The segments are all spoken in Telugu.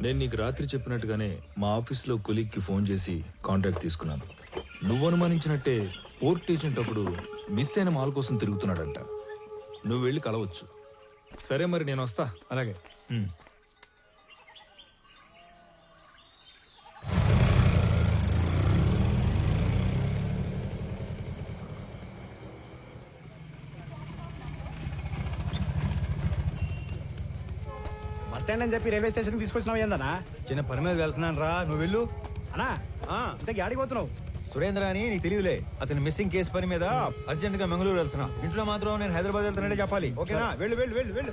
నేను నీకు రాత్రి చెప్పినట్టుగానే మా ఆఫీస్లో కొలీగ్కి ఫోన్ చేసి కాంటాక్ట్ తీసుకున్నాను. నువ్వు అనుమానించినట్టే పోర్ట్ ఏజెంట్ అప్పుడు మిస్ అయిన మాల్ కోసం తిరుగుతున్నాడంట. నువ్వు వెళ్ళి కలవచ్చు. సరే మరి నేను వస్తా. అలాగే. బస్ స్టాండ్ అని చెప్పి రైల్వే స్టేషన్ తీసుకొచ్చినావు ఏందన్నా? చిన్న పని మీద వెళ్తున్నాను రా. నువ్వు వెళ్ళు. అన్నా ఆ, ఇంతకీ ఆడికి పోతున్నావు? సురేంద్ర అని నీకు తెలియదులే. అతని మిస్సింగ్ కేసు పని మీద అర్జెంట్గా మంగళూరు వెళ్తున్నా. ఇంట్లో మాత్రం నేను హైదరాబాద్ వెళ్తానంటే చెప్పాలి. ఓకేనా? వెళ్ళు వెళ్ళు వెళ్ళు వెళ్ళు.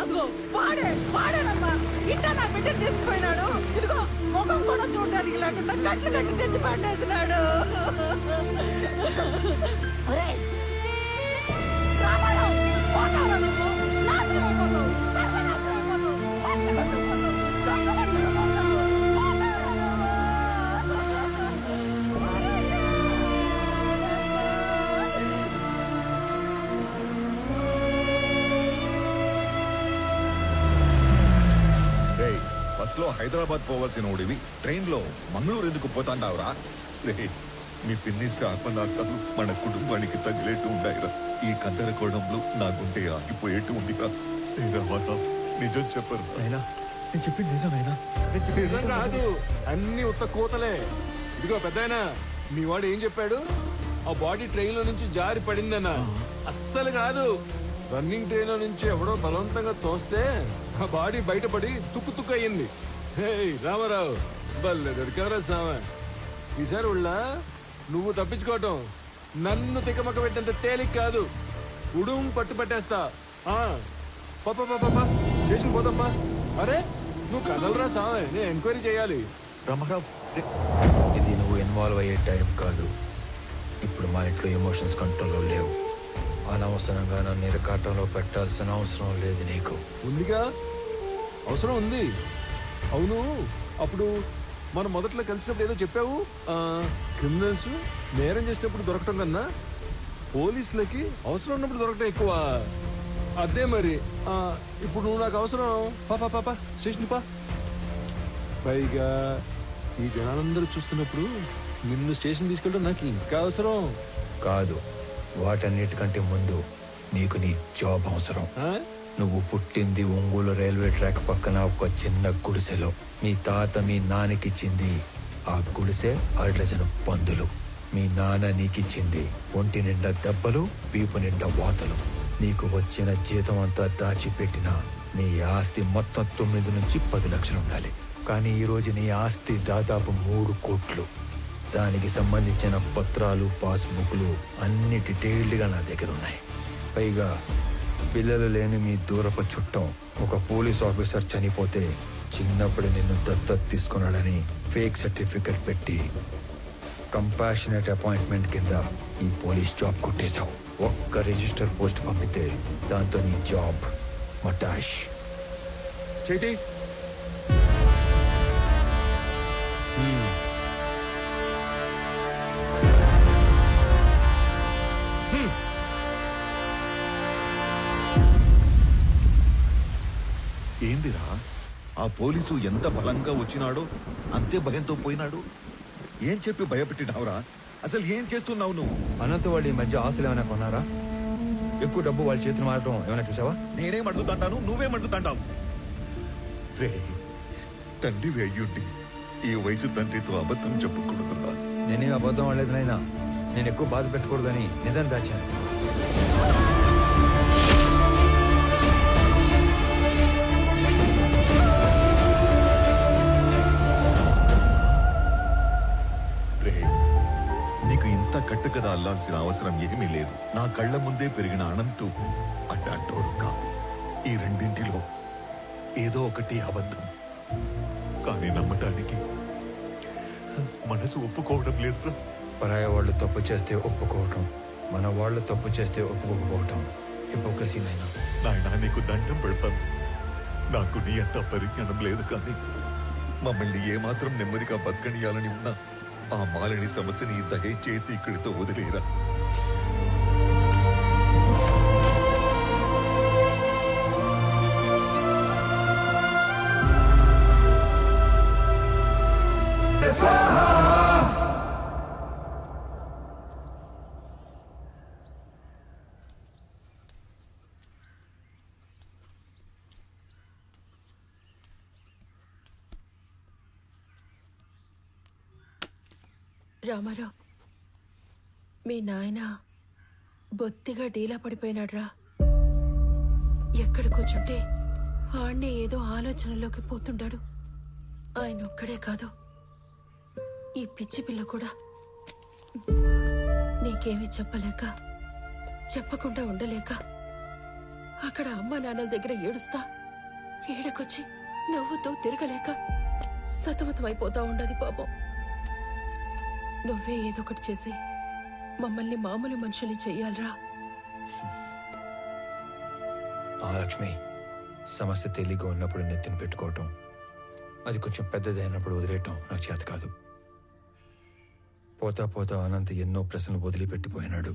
అదిగో వాడే వాడేనమ్మా. ఇంట నా బిడ్డ తీసుకుపోయినాడు. ఇదిగో ముఖం కూడా చూడడానికి లేకుండా కట్లు కట్టి తెచ్చి పట్టేసినాడు రామారావు పోతావు నువ్వు? నాశనం అయిపోతావు. సర్వనాశనం అయిపోతావు. హైదరాబాద్ పోవాల్సిన ఓడివి. ట్రైన్లో మంగళూరు ఎందుకు పోతాండావురా? మీ పిన్ని శాపనార్థాలు మన కుటుంబానికి తగిలేట్టు ఉండాయిరా. ఈ కందరకోణంలో నా గుండె ఆగిపోయేట్టు ఉందిరా. రామారావు, నిజం చెప్పరు. అయినా నేను చెప్పింది నిజమేనా? నిజం కాదు. అన్ని ఉత్త కూతలే. ఇదిగో పెద్దాయన మీ వాడు ఏం చెప్పాడు? ఆ బాడీ ట్రైన్లో నుంచి జారి పడిందన్న. అస్సలు కాదు. రన్నింగ్ ట్రైన్లో నుంచి ఎవడో బలవంతంగా తోస్తే ఆ బాడీ బయటపడి తుక్కు తుక్కు అయ్యింది. హే రామారావు. బల్లె దొరికారా సామె ఈసారి ఉళ్ళ నువ్వు తప్పించుకోవటం నన్ను తికమక పెట్టేంత తేలిక కాదు. ఉడుం పట్టు పట్టేస్తా. ఆ పాప పాప స్టేషన్ పోదమ్మా అరే నువ్వు కదలరా సామె నేను ఎంక్వైరీ చేయాలి. రామారావు ఇది నువ్వు ఇన్వాల్వ్ అయ్యే టైం కాదు. ఇప్పుడు మా ఇంట్లో ఎమోషన్స్ కంట్రోల్లో లేవు. అనవసరంగా నన్ను ఇరకాటంలో పెట్టాల్సిన అవసరం లేదు నీకు. ఉందిగా? అవసరం ఉంది. అవును. అప్పుడు మనం మొదట్లో కలిసినప్పుడు ఏదో చెప్పావు? క్రిమినల్స్ నేరం చేసినప్పుడు దొరకటం కన్నా పోలీసులకి అవసరం ఉన్నప్పుడు దొరకటం ఎక్కువ. అదే మరి. ఇప్పుడు నువ్వు నాకు అవసరం. పాపా పాప స్టేషన్ పా పైగా ఈ జనాలందరూ చూస్తున్నప్పుడు నిన్ను స్టేషన్ తీసుకెళ్ళడం నాకు ఇంకా అవసరం. కాదు. వాటన్నిటికంటే ముందు నీకు నీ జాబ్ అవసరం? నువ్వు పుట్టింది ఒంగోలు రైల్వే ట్రాక్ పక్కన ఒక చిన్న గుడిసెలో. మీ తాత మీ నాన్నకిచ్చింది ఆ గుడిసె అరడజను పందులు. మీ నాన్న నీకిచ్చింది. ఒంటి నిండా దెబ్బలు వీపు నిండా వాతలు. నీకు వచ్చిన జీతం అంతా దాచిపెట్టిన నీ ఆస్తి మొత్తం తొమ్మిది నుంచి పది లక్షలు ఉండాలి. కానీ ఈరోజు నీ ఆస్తి దాదాపు మూడు కోట్లు. దానికి సంబంధించిన పత్రాలు పాస్బుక్లు అన్ని డీటెయిల్డ్గా నా దగ్గర ఉన్నాయి. పైగా పిల్లలు లేని మీ దూరపు చుట్టం. ఒక పోలీస్ ఆఫీసర్ చనిపోతే చిన్నప్పుడు నిన్ను దత్తత తీసుకున్నాడని ఫేక్ సర్టిఫికెట్ పెట్టి కంపాషనేట్ అపాయింట్మెంట్ కింద ఈ పోలీస్ జాబ్ కొట్టేశావు. ఒక్క రిజిస్టర్ పోస్ట్ పంపితే దాంతో నీ జాబ్ మటాష్. చైతి! ఆ పోలీసు ఎంత బలంగా వచ్చినాడో అంతే భయంతో పోయినాడు. ఏం చెప్పి భయపెట్టినావురా? అసలు ఏం చేస్తున్నావు నువ్వు? అనంత వాళ్ళు ఈ మధ్య ఆస్తులు ఏమైనా కొన్నారా? ఎక్కువ డబ్బు వాళ్ళ చేతులు మారడం ఏమైనా చూసావా? నేనేం అడుగుతాంటాను? నువ్వేం అడుగుతాంటావు? రే తండ్రి అయ్యుండి ఈ వయసు తండ్రితో అబద్ధం చెప్పకూడదురా నేనేం అబద్ధం ఆడలేదు నాయనా నేను ఎక్కువ బాధ పెట్టకూడదని నిజాన్ని దాచాను. అల్లాల్సిన అవసరం ఏమీ లేదు. నా కళ్ళ ముందే పెరిగిన అనంతు అడ్డంటోడు కా ఈ రెండింటిలో ఏదో ఒకటి అబద్ధం. కానీ నమ్మటానికి మనసు ఒప్పుకోవడం లేదురా పరాయ వాళ్ళు తప్పు చేస్తే ఒప్పుకోవటం. మన వాళ్ళు తప్పు చేస్తే ఒప్పుకోకపోవటం. హిపోక్రసీ నైనా నాయనా నీకు దండం పెడతాను. నాకు నీ అంత పరిజ్ఞానం లేదు కానీ మమ్మల్ని ఏమాత్రం నెమ్మదిగా బతకనియాలని ఉన్నా ఆ మాలిని సమస్యని దయచేసి ఇక్కడితో వదిలేరా? రామారావు మీ నాయన బొత్తిగా డీలా పడిపోయినాడ్రా. ఎక్కడ కూర్చుంటే ఆడనే ఏదో ఆలోచనలోకి పోతుండాడు ఆయన ఒక్కడే కాదు ఈ పిచ్చి పిల్ల కూడా. నీకేమీ చెప్పలేక చెప్పకుండా ఉండలేక అక్కడ అమ్మ నాన్నల దగ్గర ఏడుస్తా ఏడకొచ్చి నవ్వుతూ తిరగలేక సతమతమైపోతా ఉండదు పాపం. నువ్వే ఏదో ఒకటి చేసి మమ్మల్ని మామూలు మనుషులు చెయ్యాలరా. మహాలక్ష్మి సమస్య తేలిగ్గా ఉన్నప్పుడు నెత్తిన పెట్టుకోవటం అది కొంచెం పెద్దదైనప్పుడు వదిలేయటం నాకు చేత కాదు. పోతా పోతా అనంత ఎన్నో ప్రశ్నలు వదిలిపెట్టిపోయినాడు.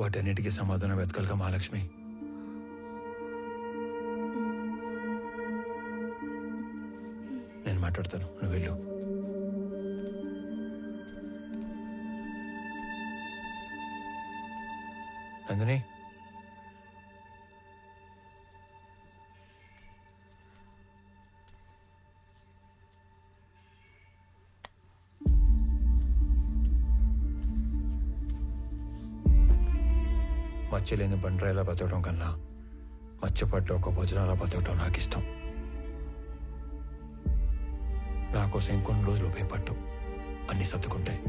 వాటన్నిటికీ సమాధానం వెతకలుగా మహాలక్ష్మి. నేను మాట్లాడతాను. నువ్వు వెళ్ళు. నందిని. మచ్చలేని బండ్రాయిలా బతకడం కన్నా మచ్చపడ్డ ఒక భోజనాల బతకడం నాకు ఇష్టం నా కోసం ఇంకొన్ని రోజులు ఉపయోగపట్టు అన్ని సర్దుకుంటాయి.